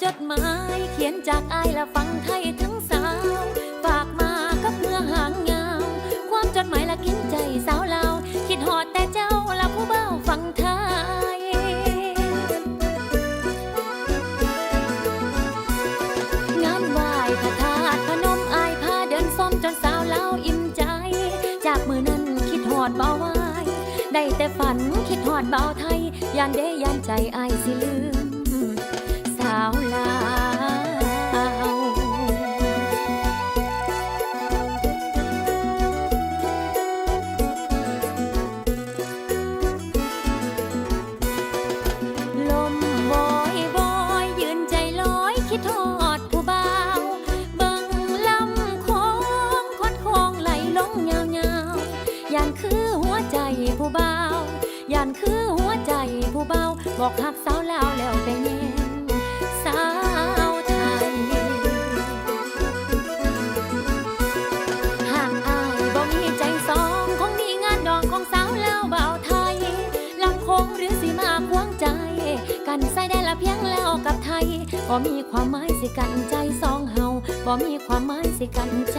จากอายและฟังไทยถึงสาว ฝากมากับเมื่อห่างยาว ความจดหมายละกินใจสาวเลาคิดหอดแต่เจ้าละผู้เบ้าฟังไทย งานไหว้พระธาตุพนมอายพาเดินส้มจนสาวเลาอิ่มใจ จากมือนั้นคิดหอดเบาไว้ได้แต่ฝันคิดหอดเบาไทยยานเดยานใจอายสิลืม คิดทอดผู้บ่าวเบิ่งลำโคงคดโคงไหลลงยาวยาวๆยานคือหัวใจผู้บ่าวยานคือหัวใจผู้เบาบอกหักสาวลาวแล้วไปแย่งสาวไทยหากอายบ่มีใจสองคงมีงานดองของสาวลาวบ่าวไทยลำคงหรือสีมาควงใจ กันใส่ได้ละเพียง บ่มีความหมายสิกันใจสองเฮาบ่มีความหมายสิกันใจ